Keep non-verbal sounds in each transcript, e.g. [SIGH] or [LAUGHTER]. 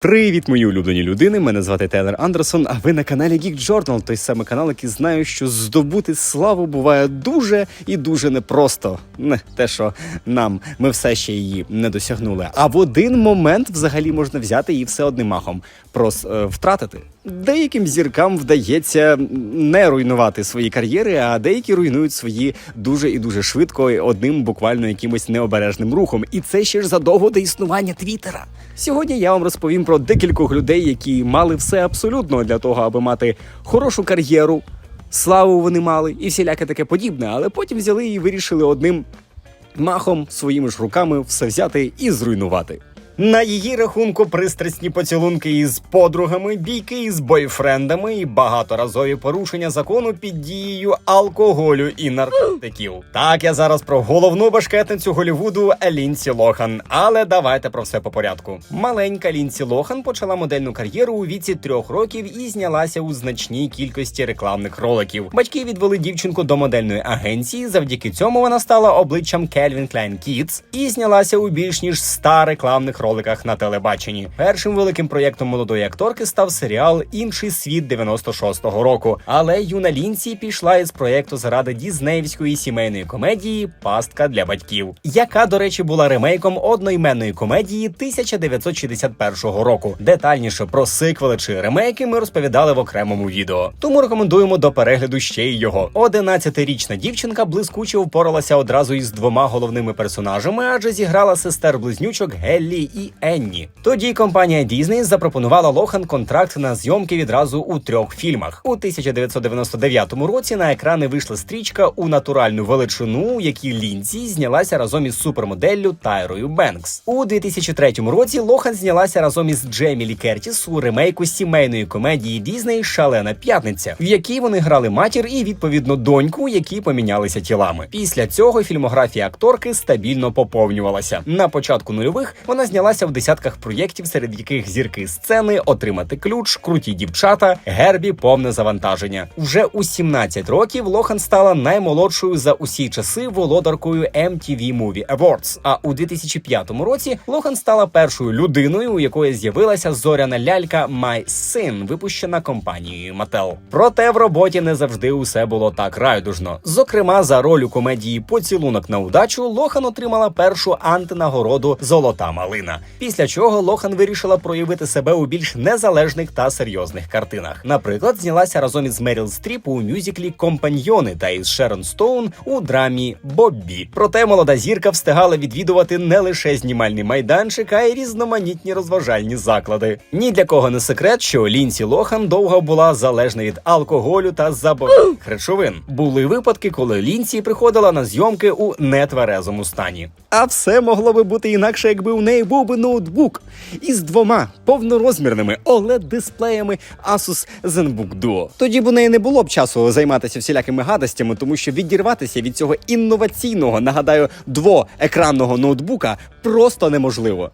Привіт, мої улюблені людини! Мене звати Тейлер Андерсон, а ви на каналі Geek Journal, той самий канал, який знає, що здобути славу буває дуже і дуже непросто. Не те, що нам ми все ще її не досягнули. А в один момент взагалі можна взяти її все одним махом прос е, втратити. Деяким зіркам вдається не руйнувати свої кар'єри, а деякі руйнують свої дуже і дуже швидко одним буквально якимось необережним рухом. І це ще ж задовго до існування Твіттера. Сьогодні я вам розповім про декількох людей, які мали все абсолютно для того, аби мати хорошу кар'єру. Славу вони мали і всіляке таке подібне, але потім взяли і вирішили одним махом своїми ж руками все взяти і зруйнувати. На її рахунку пристрасні поцілунки із подругами, бійки із бойфрендами і багаторазові порушення закону під дією алкоголю і наркотиків. Так, я зараз про головну башкетницю Голівуду Лінсі Лохан. Але давайте про все по порядку. Маленька Лінсі Лохан почала модельну кар'єру у віці трьох років і знялася у значній кількості рекламних роликів. Батьки відвели дівчинку до модельної агенції. Завдяки цьому вона стала обличчям Calvin Klein Kids і знялася у більш ніж 100 рекламних роликах на телебаченні. Першим великим проєктом молодої акторки став серіал Інший світ 96-го року. Але юна Лінсі пішла із проєкту заради дізнеївської сімейної комедії Пастка для батьків, яка, до речі, була ремейком одноіменної комедії 1961 року. Детальніше про сиквели чи ремейки ми розповідали в окремому відео. Тому рекомендуємо до перегляду ще й його. 11-річна дівчинка блискуче впоралася одразу із двома головними персонажами, адже зіграла сестер близнючок Геллі і Енні. Тоді компанія Disney запропонувала Лохан контракт на зйомки відразу у трьох фільмах. У 1999 році на екрани вийшла стрічка у натуральну величину, у якій Лінсі знялася разом із супермоделлю Тайрою Бенкс. У 2003 році Лохан знялася разом із Джеймі Лі Кертіс у ремейку сімейної комедії Дізней Шалена п'ятниця, в якій вони грали матір і відповідно доньку, які помінялися тілами. Після цього фільмографія акторки стабільно поповнювалася. На початку нульових вона знялася в десятках проєктів, серед яких зірки сцени, отримати ключ, круті дівчата, гербі, повне завантаження. Вже у 17 років Лохан стала наймолодшою за усі часи володаркою MTV Movie Awards. А у 2005 році Лохан стала першою людиною, у якої з'явилася зоряна лялька My Sin, випущена компанією Mattel. Проте в роботі не завжди усе було так райдужно. Зокрема, за роль у комедії Поцілунок на удачу Лохан отримала першу антинагороду Золота малина. Після чого Лохан вирішила проявити себе у більш незалежних та серйозних картинах. Наприклад, знялася разом із Меріл Стріп у мюзиклі Компаньйони та із Шерон Стоун у драмі Боббі. Проте молода зірка встигала відвідувати не лише знімальний майданчик, а й різноманітні розважальні заклади. Ні для кого не секрет, що Лінсі Лохан довго була залежна від алкоголю та заборонених речовин. Були випадки, коли Лінсі приходила на зйомки у нетверезому стані. А все могло би бути інакше, якби у неї був би ноутбук із двома повнорозмірними oled дисплеями Asus ZenBook Duo. Тоді б у неї не було б часу займатися всілякими гадостями, тому що відірватися від цього інноваційного, нагадаю, двоекранного ноутбука просто неможливо.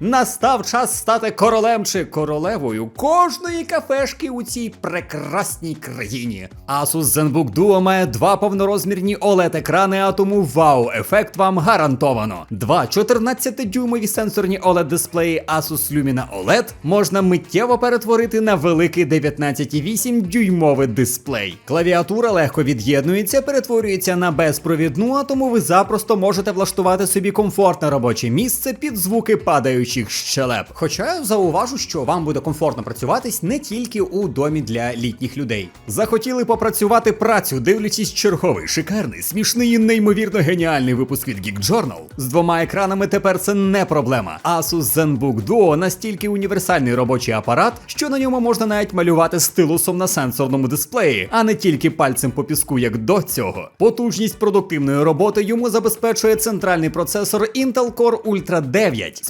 Настав час стати королем чи королевою кожної кафешки у цій прекрасній країні. Asus ZenBook Duo має два повнорозмірні oled екрани, а тому вау-ефект вам гарантовано. Два 14-дюймові сенсорні oled дисплеї Asus Lumina OLED можна миттєво перетворити на великий 19,8 дюймовий дисплей. Клавіатура легко від'єднується, перетворюється на безпровідну, а тому ви запросто можете влаштувати собі комфортне робоче місце під звуки падаючих щелеп. Хоча зауважу, що вам буде комфортно працюватись не тільки у домі для літніх людей. Захотіли попрацювати працю, дивлячись черговий, шикарний, смішний і неймовірно геніальний випуск від Geek Journal. З двома екранами тепер це не проблема. Asus ZenBook Duo настільки універсальний робочий апарат, що на ньому можна навіть малювати стилусом на сенсорному дисплеї, а не тільки пальцем по піску, як до цього. Потужність продуктивної роботи йому забезпечує центральний процесор Intel Core Ultra 9,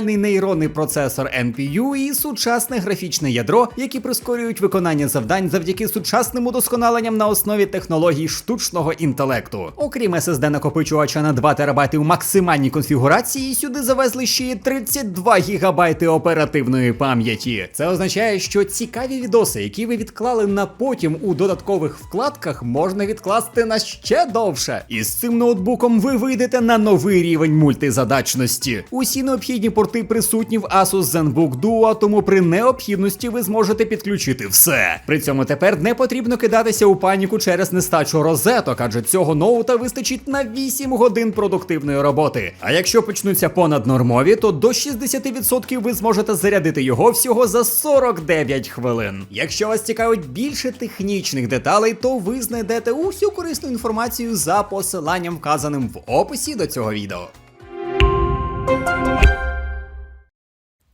спеціальний нейронний процесор NPU і сучасне графічне ядро, які прискорюють виконання завдань завдяки сучасним удосконаленням на основі технологій штучного інтелекту. Окрім SSD накопичувача на 2 ТБ у максимальній конфігурації, сюди завезли ще й 32 ГБ оперативної пам'яті. Це означає, що цікаві відоси, які ви відклали на потім у додаткових вкладках, можна відкласти на ще довше. І з цим ноутбуком ви вийдете на новий рівень мультизадачності. Усі необхідні порти порти присутні в Asus ZenBook Duo, тому при необхідності ви зможете підключити все. При цьому тепер не потрібно кидатися у паніку через нестачу розеток, адже цього ноута вистачить на 8 годин продуктивної роботи. А якщо почнуться понаднормові, то до 60% ви зможете зарядити його всього за 49 хвилин. Якщо вас цікавить більше технічних деталей, то ви знайдете усю корисну інформацію за посиланням, вказаним в описі до цього відео.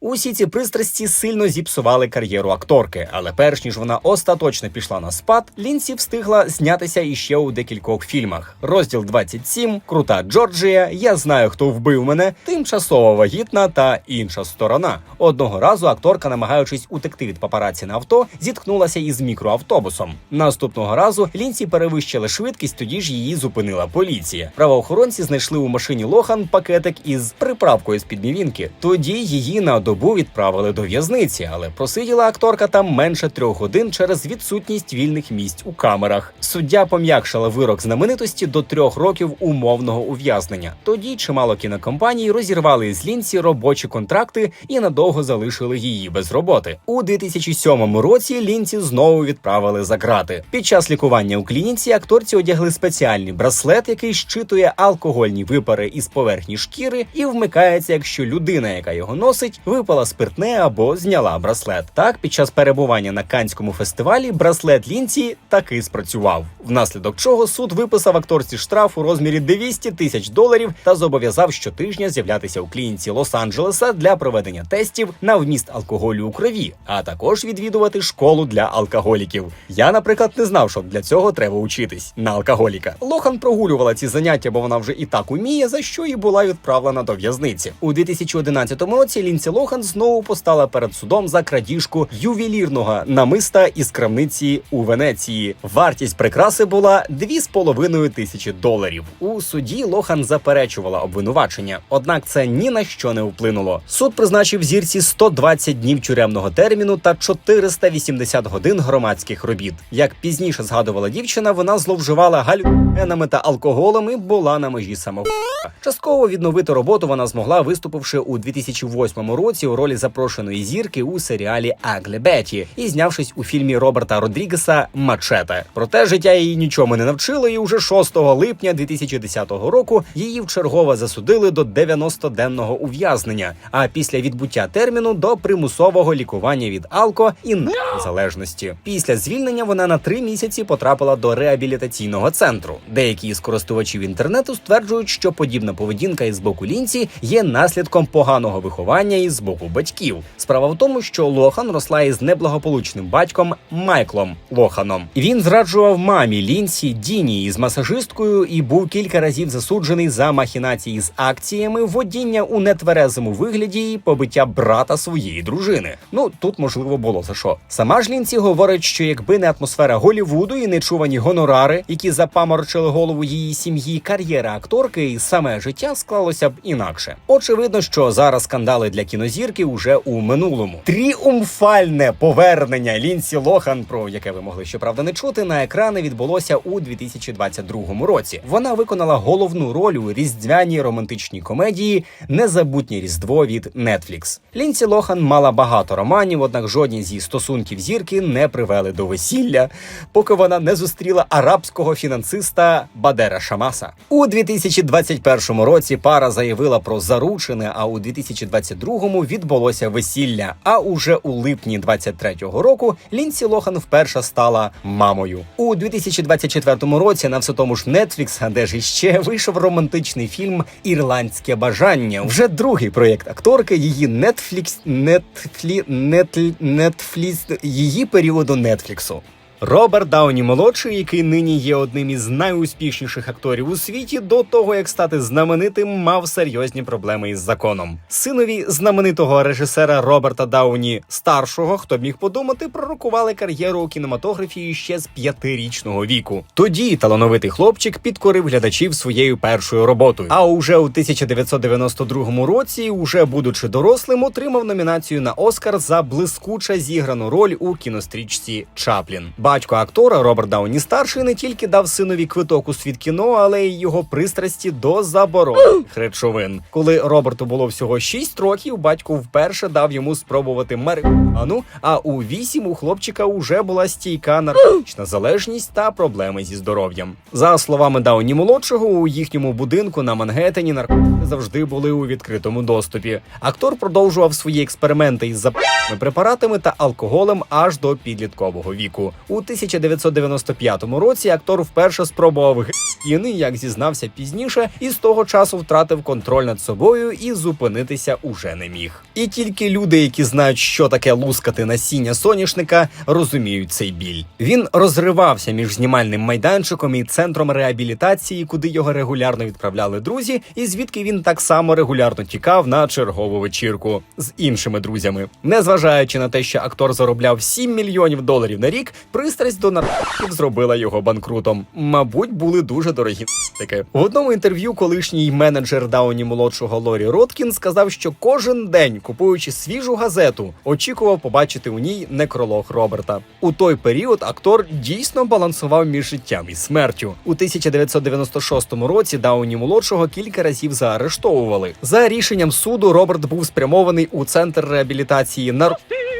Усі ці пристрасті сильно зіпсували кар'єру акторки, але перш ніж вона остаточно пішла на спад, Лінсі встигла знятися іще у декількох фільмах: розділ 27, Крута Джорджія, Я знаю, хто вбив мене, тимчасово вагітна та інша сторона. Одного разу акторка, намагаючись утекти від папараці на авто, зіткнулася із мікроавтобусом. Наступного разу Лінсі перевищила швидкість, тоді ж її зупинила поліція. Правоохоронці знайшли у машині Лохан пакетик із приправкою з підмівінки. Тоді її на добу відправили до в'язниці, але просиділа акторка там менше трьох годин через відсутність вільних місць у камерах. Суддя пом'якшила вирок знаменитості до трьох років умовного ув'язнення. Тоді чимало кінокомпаній розірвали з Лінсі робочі контракти і надовго залишили її без роботи. У 2007 році Лінсі знову відправили за грати. Під час лікування у клініці акторці одягли спеціальний браслет, який щитує алкогольні випари із поверхні шкіри і вмикається, якщо людина, яка його носить, випала спиртне або зняла браслет. Так, під час перебування на канському фестивалі браслет Лінці таки спрацював. Внаслідок чого суд виписав акторці штраф у розмірі 200 тисяч доларів та зобов'язав щотижня з'являтися у клініці Лос-Анджелеса для проведення тестів на вміст алкоголю у крові, а також відвідувати школу для алкоголіків. Я, наприклад, не знав, що для цього треба учитись на алкоголіка. Лохан прогулювала ці заняття, бо вона вже і так уміє, за що і була відправлена до в'язниці. У 2011 році Лінці Лохан знову постала перед судом за крадіжку ювелірного намиста із крамниці у Венеції. Вартість прикраси була 2,5 тисячі доларів. У суді Лохан заперечувала обвинувачення, однак це ні на що не вплинуло. Суд призначив зірці 120 днів тюремного терміну та 480 годин громадських робіт. Як пізніше згадувала дівчина, вона зловживала галюциногенами та алкоголем і була на межі самогубства. Частково відновити роботу вона змогла, виступивши у 2008 році у ролі запрошеної зірки у серіалі Аглі Беті і знявшись у фільмі Роберта Родрігеса Мачете. Проте життя її нічому не навчило, і уже 6 липня 2010 року її вчергове засудили до 90-денного ув'язнення. А після відбуття терміну до примусового лікування від алко і незалежності. Після звільнення вона на три місяці потрапила до реабілітаційного центру. Деякі з користувачів інтернету стверджують, що подібна поведінка із боку лінці є наслідком поганого виховання із боку батьків. Справа в тому, що Лохан росла із неблагополучним батьком Майклом Лоханом. Він зраджував мамі Лінсі Діні із масажисткою і був кілька разів засуджений за махінації з акціями, водіння у нетверезому вигляді і побиття брата своєї дружини. Ну тут можливо було за що. Сама ж Лінсі говорить, що якби не атмосфера Голівуду і нечувані гонорари, які запаморочили голову її сім'ї, кар'єра акторки і саме життя склалося б інакше. Очевидно, що зараз скандали для кінозірки уже у минулому. Тріумфальне повернення Лінсі Лохан, про яке ви могли щоправда не чути, на екрани відбулося у 2022 році. Вона виконала головну роль у різдвяній романтичній комедії Незабутнє різдво від Netflix. Лінсі Лохан мала багато романів, однак жодні зі стосунків зірки не привели до весілля, поки вона не зустріла арабського фінансиста Бадера Шамаса. У 2021 році пара заявила про заручене, а у 2022 відбулося весілля. А уже у липні 23-го року Лінсі Лохан вперше стала мамою. У 2024 році на все тому ж Netflix, а де ж іще вийшов романтичний фільм Ірландське бажання. Вже другий проєкт акторки. Її Netflix, Netflix, Netflix, Netflix, її періоду Нетфліксу. Роберт Дауні молодший, який нині є одним із найуспішніших акторів у світі, до того як стати знаменитим, мав серйозні проблеми із законом. Синові знаменитого режисера Роберта Дауні старшого, хто б міг подумати, пророкували кар'єру у кінематографії ще з п'ятирічного віку. Тоді талановитий хлопчик підкорив глядачів своєю першою роботою. А уже у 1992 році, уже будучи дорослим, отримав номінацію на Оскар за блискуче зіграну роль у кінострічці Чаплін. Батько актора Роберт Дауні старший не тільки дав синові квиток у світ кіно, але й його пристрасті до заборонених [GASPS] речовин. Коли Роберту було всього 6 років, батько вперше дав йому спробувати марихуану, а у 8 у хлопчика уже була стійка наркотична [GASPS] залежність та проблеми зі здоров'ям. За словами Дауні молодшого, у їхньому будинку на Мангеттені наркотики завжди були у відкритому доступі. Актор продовжував свої експерименти із запальними препаратами та алкоголем аж до підліткового віку. У 1995 році актор вперше спробував геїни, як зізнався пізніше, і з того часу втратив контроль над собою і зупинитися уже не міг. І тільки люди, які знають, що таке лускати насіння соняшника, розуміють цей біль. Він розривався між знімальним майданчиком і центром реабілітації, куди його регулярно відправляли друзі, і звідки він так само регулярно тікав на чергову вечірку з іншими друзями. Незважаючи на те, що актор заробляв 7 мільйонів доларів на рік, пристрасть до наркотиків зробила його банкрутом. Мабуть, були дуже дорогі таке. В одному інтерв'ю колишній менеджер Дауні молодшого Лорі Роткін сказав, що кожен день, купуючи свіжу газету, очікував побачити у ній некролог Роберта. У той період актор дійсно балансував між життям і смертю. У 1996 році Дауні молодшого кілька разів заарештовували. За рішенням суду Роберт був спрямований у центр реабілітації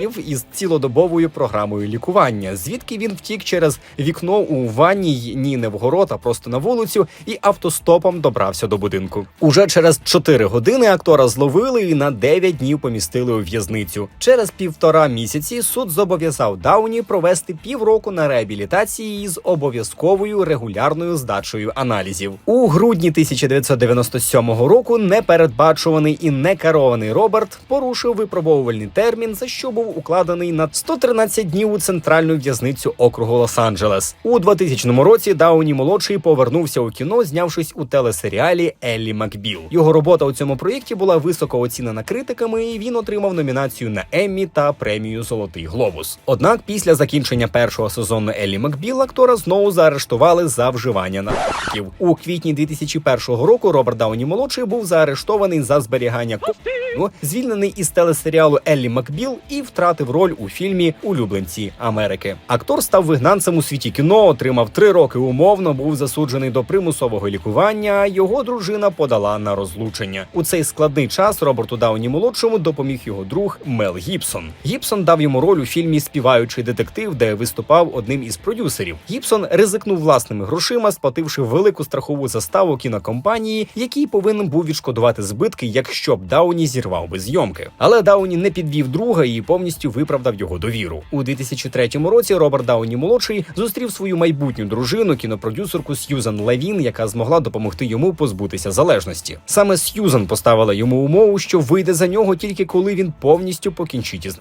наркотиків із цілодобовою програмою лікування, звідки він втік через вікно у ванні й ні не вгород, а просто на вулицю, і автостопом добрався до будинку. Уже через 4 години актора зловили і на 9 днів помістили у в'язницю. Через півтора місяці суд зобов'язав Дауні провести півроку на реабілітації із обов'язковою регулярною здачею аналізів. У грудні 1997 року непередбачуваний і некерований Роберт порушив випробовувальний термін, за що був укладений на 113 днів у центральну в'язницю округу Лос-Анджелес. У 2000 році Дауні молодший повернувся у кіно, знявшись у телесеріалі Еллі Макбіл. Його робота у цьому проєкті була високо оцінена критиками, і він отримав номінацію на Еммі та премію Золотий Глобус. Однак, після закінчення першого сезону Еллі Макбіл актора знову заарештували за вживання наркотиків. У квітні 2001 року Роберт Дауні молодший був заарештований за зберігання звільнений із телесеріалу Еллі Макбіл і втратив роль у фільмі Улюбленці Америки. Актор став вигнанцем у світі кіно, отримав три роки умовно, був засуджений до примусового лікування. а Його дружина подала на розлучення. У цей складний час Роберту Дауні молодшому допоміг його друг Мел Гібсон. Гібсон дав йому роль у фільмі Співаючий детектив, де виступав одним із продюсерів. Гібсон ризикнув власними грошима, сплативши велику страхову заставу кінокомпанії, який повинен був відшкодувати збитки, якщо б Дауні зірвав би зйомки. Але Дауні не підвів друга і повністю виправдав його довіру. У 2003 році Роберт Дауні молодший зустрів свою майбутню дружину, кінопродюсерку Сьюзан Левін, яка змогла допомогти йому позбутися залежності. Саме Сьюзан поставила йому умову, що вийде за нього тільки коли він повністю покінчить із.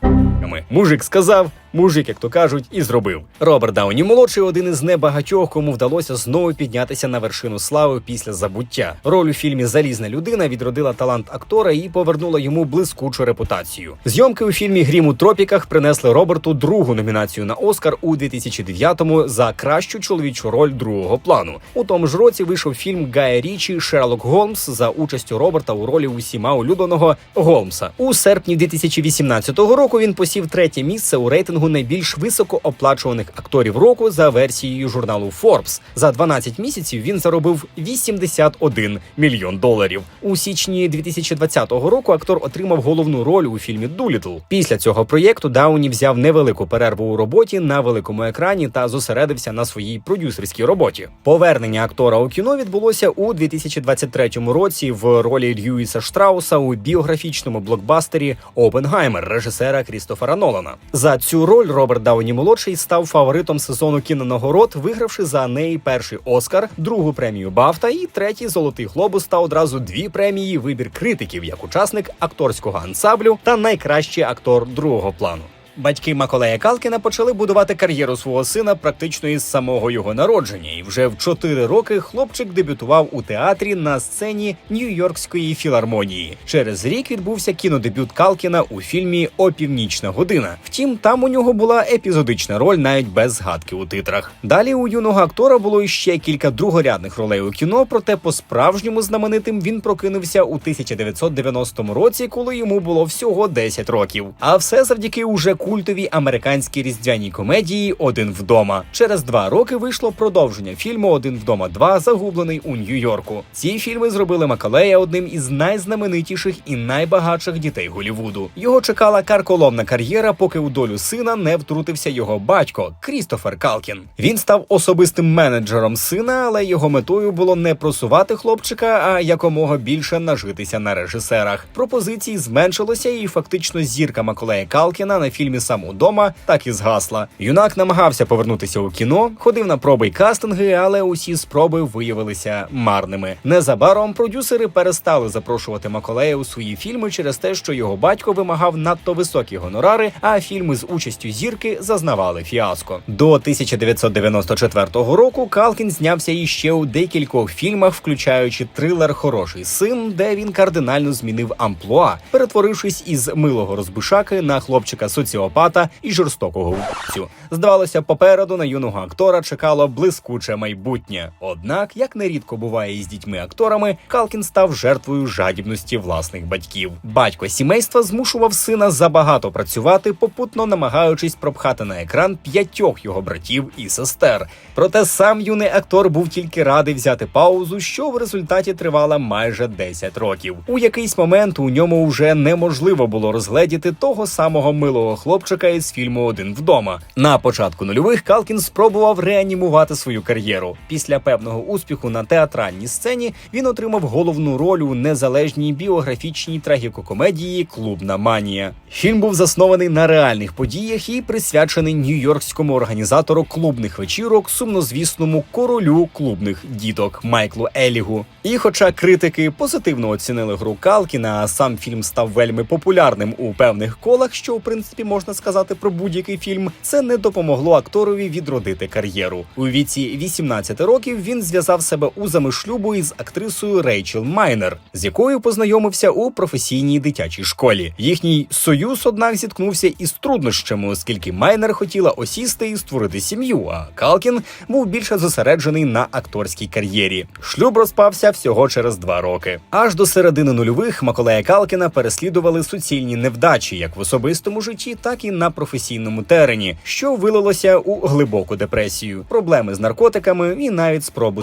Мужик сказав, мужик, як то кажуть, і зробив. Роберт Дауні молодший один із небагатьох, кому вдалося знову піднятися на вершину слави після забуття. Роль у фільмі Залізна людина відродила талант актора і повернула йому блискучу репутацію. Зйомки у фільмі Грім у тропіках принесли Роберту другу номінацію на Оскар у 2009-му за кращу чоловічу роль другого плану. У тому ж році вийшов фільм Гая Річі Шерлок Голмс за участю Роберта у ролі усіма улюбленого Голмса. У серпні 2018 року він посів третє місце у рейтингу найбільш високооплачуваних акторів року за версією журналу Forbes. За 12 місяців він заробив 81 мільйон доларів. У січні 2020 року актор отримав головну роль у фільмі Дулітл. Після цього проєкту Дауні взяв невелику перерву у роботі на великому екрані та зосередився на своїй продюсерській роботі. Повернення актора у кіно відбулося у 2023 році в ролі Льюіса Штрауса у біографічному блокбастері Опенгаймер режисера Крістофера Нолана. За цю роль Роберт Дауні молодший став фаворитом сезону кінонагород, вигравши за неї перший Оскар, другу премію Бафта і третій золотий глобус та одразу дві премії вибір критиків як учасник акторського ансамблю та найкращий актор другого плану. Батьки Маколея Калкіна почали будувати кар'єру свого сина практично із самого його народження, і вже в 4 роки хлопчик дебютував у театрі на сцені Нью-Йоркської філармонії. Через рік відбувся кінодебют Калкіна у фільмі Опівнічна година. Втім, там у нього була епізодична роль, навіть без згадки у титрах. Далі у юного актора було іще кілька другорядних ролей у кіно, проте по-справжньому знаменитим він прокинувся у 1990 році, коли йому було всього 10 років. А все завдяки уже культовій американській різдвяній комедії Один вдома. Через два роки вийшло продовження фільму Один вдома 2 загублений у Нью-Йорку. Ці фільми зробили Макалея одним із найзнаменитіших і найбагатших дітей Голівуду. Його чекала карколомна кар'єра, поки у долю сина не втрутився його батько Крістофер Калкін. Він став особистим менеджером сина, але його метою було не просувати хлопчика, а якомога більше нажитися на режисерах. Пропозицій зменшилося, і фактично зірка Маколея Калкіна на фільмі Сам удома так і згасла. Юнак намагався повернутися у кіно, ходив на проби й кастинги, але усі спроби виявилися марними. Незабаром продюсери перестали запрошувати Маколея у свої фільми через те, що його батько вимагав надто високі гонорари, а фільми з участю зірки зазнавали фіаско. До 1994 року Калкін знявся іще у декількох фільмах, включаючи трилер Хороший син, де він кардинально змінив амплуа, перетворившись із милого розбишаки на хлопчика соціопата і жорстокого вбивцю. Здавалося, попереду на юного актора чекало блискуче майбутнє. Однак, як нерідко буває із дітьми-акторами, Калкін став жертвою жадібності власних батьків. Батько сімейства змушував сина забагато працювати, попутно намагаючись пропхати на екран п'ятьох його братів і сестер. Проте сам юний актор був тільки радий взяти паузу, що в результаті тривала майже 10 років. У якийсь момент у ньому вже неможливо було розгледіти того самого милого хлопчика із фільму Один вдома. На початку нульових Калкін спробував реанімувати свою кар'єру. Після певного успіху на театральній сцені він отримав головну роль у незалежній біографічній трагікокомедії Клубна манія. Фільм був заснований на реальних подіях і присвячений нью-йоркському організатору клубних вечірок, сумнозвісному королю клубних діток Майклу Елігу. І, хоча критики позитивно оцінили гру Калкіна, а сам фільм став вельми популярним у певних колах, що в принципі можна сказати про будь-який фільм, це не допомогло акторові відродити кар'єру. У віці 18 років він зв'язав себе узами шлюбу із актрисою Рейчел Майнер, з якою познайомився у професійній дитячій школі. Їхній союз, однак, зіткнувся із труднощами, оскільки Майнер хотіла осісти і створити сім'ю. А Калкін був більше зосереджений на акторській кар'єрі. Шлюб розпався всього через два роки. Аж до середини нульових Маколея Калкіна переслідували суцільні невдачі, як в особистому житті, так і на професійному терені, що вилилося у глибоку депресію, проблеми з наркотиками і навіть спробу.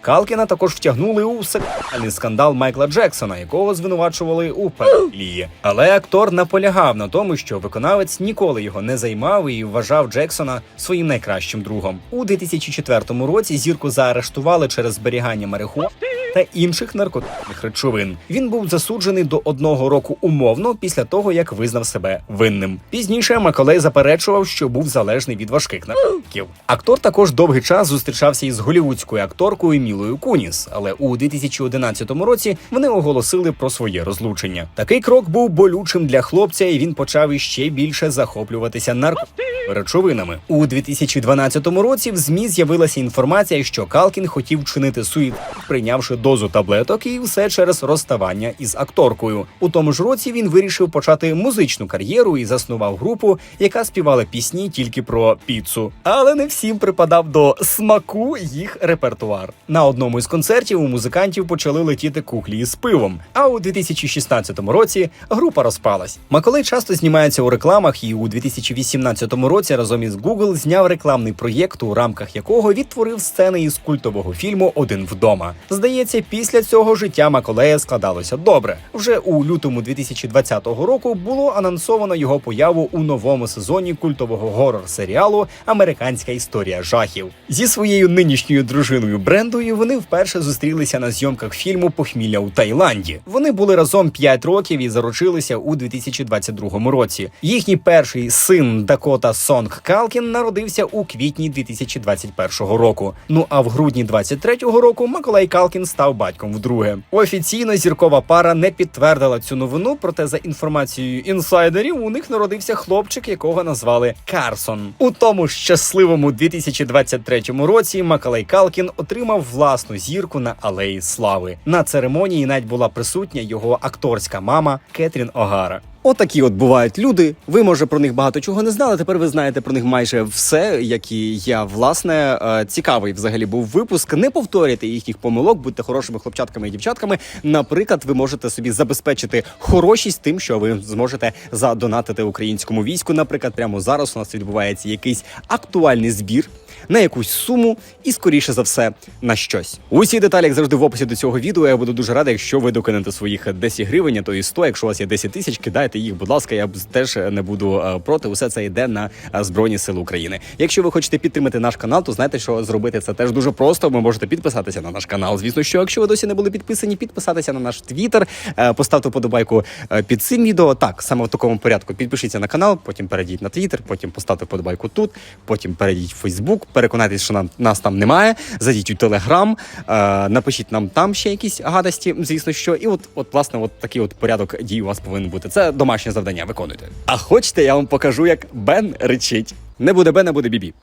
Калкіна також втягнули у сексуальний скандал Майкла Джексона, якого звинувачували у педофілії. Але актор наполягав на тому, що виконавець ніколи його не займав і вважав Джексона своїм найкращим другом. У 2004 році зірку заарештували через зберігання марихуани та інших наркотичних речовин. Він був засуджений до одного року умовно після того, як визнав себе винним. Пізніше Маколей заперечував, що був залежний від важких наркотиків. Актор також довгий час зустрічався із голівудською акторкою Мілою Куніс, але у 2011 році вони оголосили про своє розлучення. Такий крок був болючим для хлопця, і він почав іще більше захоплюватися наркотичними речовинами. У 2012 році в змі з'явилася інформація, що Калкін хотів чинити суїцид, прийнявши дозу таблеток, і все через розставання із акторкою. У тому ж році він вирішив почати музичну кар'єру і заснував групу, яка співала пісні тільки про піцу. Але не всім припадав до смаку їх репертуар. На одному із концертів у музикантів почали летіти кухлі із пивом. А у 2016 році група розпалась. Маколей часто знімається у рекламах, і у 2018 році разом із Google зняв рекламний проєкт, у рамках якого відтворив сцени із культового фільму Один вдома. Здається, після цього життя Маколея складалося добре. Вже у лютому 2020 року було анонсовано його появу у новому сезоні культового горор-серіалу Американська історія жахів зі своєю нинішньою дружиною Брендою. Вони вперше зустрілися на зйомках фільму Похмілля у Таїланді. Вони були разом 5 років і заручилися у 2022 році. Їхній перший син Дакота Сонг Калкін народився у квітні 2021 року. Ну а в грудні 23-го року Маколей Калкін став батьком вдруге. Офіційно зіркова пара не підтвердила цю новину, проте за інформацією інсайдерів у них народився хлопчик, якого назвали Карсон. У тому щасливому 2023 році Макалей Калкін отримав власну зірку на алеї слави. На церемонії навіть була присутня його акторська мама Кетрін Огара. Отакі от бувають люди. Ви може про них багато чого не знали. Тепер ви знаєте про них майже все, як і я. Власне, Е, цікавий взагалі був випуск. Не повторюйте їхніх помилок, будьте хорошими хлопчатками і дівчатками. Наприклад, ви можете собі забезпечити хорошість тим, що ви зможете задонатити українському війську. Наприклад, прямо зараз у нас відбувається якийсь актуальний збір. На якусь суму і скоріше за все на щось. Усі деталі, як завжди, в описі до цього відео. Я буду дуже радий, якщо ви докинете своїх 10 гривень, то і 100. Якщо у вас є 10 тисяч, кидайте їх, будь ласка, я теж не буду е, проти. Усе це йде на е, Збройні Сили України. Якщо ви хочете підтримати наш канал, то знаєте, що зробити це теж дуже просто. Ви можете підписатися на наш канал. Звісно, що якщо ви досі не були підписані, підписатися на наш твіттер, е, поставте подобайку під цим відео. Так, саме в такому порядку. Підпишіться на канал, потім перейдіть на твіттер, потім поставте подобайку тут, потім перейдіть в Фейсбук, переконайтесь, що нам нас там немає. Зайдіть у Телеграм, е, напишіть нам там ще якісь гадості, звісно, що. І от, от, власне, от такий от порядок дій у вас повинен бути. Це домашнє завдання. Виконуйте. А хочете, я вам покажу, як Бен речить. Не буде Бена, буде Бібі.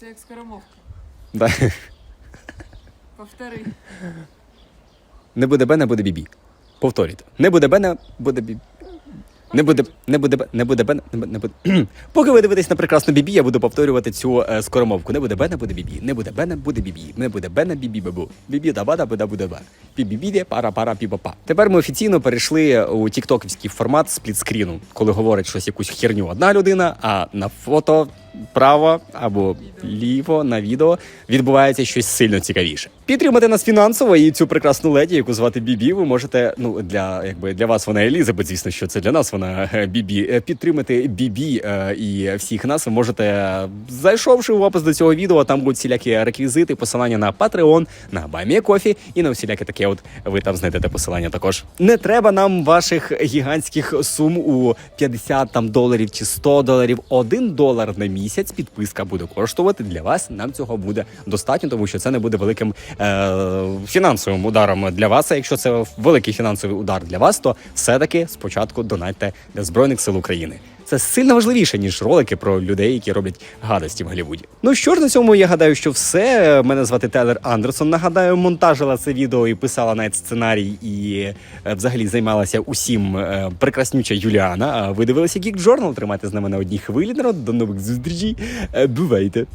Це як скоромовка. Да. Повтори. Не буде Бена, буде Бібі. Повторюйте. Не буде Бена, буде Бібі. Не буде, не буде, не буде бе, не буде, не буде. [CLEARS THROAT] Поки ви дивитесь на прекрасну Бібі, я буду повторювати цю е, скоромовку. Не буде Бена, буде Бібі. Не буде Бена, буде Бібі. Не буде Бена, Бібі бабу. Бібі да бада беда буде ба. Бібі біде, пара пара піпа Тепер ми офіційно перейшли у тіктоківський формат сплітскріну, коли говорить щось якусь херню одна людина, а на фото право або ліво на відео відбувається щось сильно цікавіше. Підтримати нас фінансово і цю прекрасну леді, яку звати Бібі, ви можете. Ну для якби для вас вона Елізабет, звісно, що це для нас вона е, Бібі. Е, Підтримати Бібі е, і всіх нас ви можете, зайшовши в опис до цього відео, там будуть всілякі реквізити, посилання на Patreon, на Кофі і на всіляке таке. От ви там знайдете посилання також. Не треба нам ваших гігантських сум у 50 там доларів чи 100 доларів. Один долар на місяць підписка буде коштувати для вас. Нам цього буде достатньо, тому що це не буде великим е, фінансовим ударом для вас. А якщо це великий фінансовий удар для вас, то все-таки спочатку донатьте для збройних сил України. Це сильно важливіше, ніж ролики про людей, які роблять гадості в Голлівуді. Ну що ж, на цьому я гадаю, що все. Мене звати Телер Андерсон. Нагадаю, монтажила це відео і писала навіть сценарій, і е, взагалі займалася усім е, прекраснюча Юліана. А ви дивилися Geek Journal? Тримайте з нами на одній хвилі. Народ. До нових зустрічей. Е, Бувайте.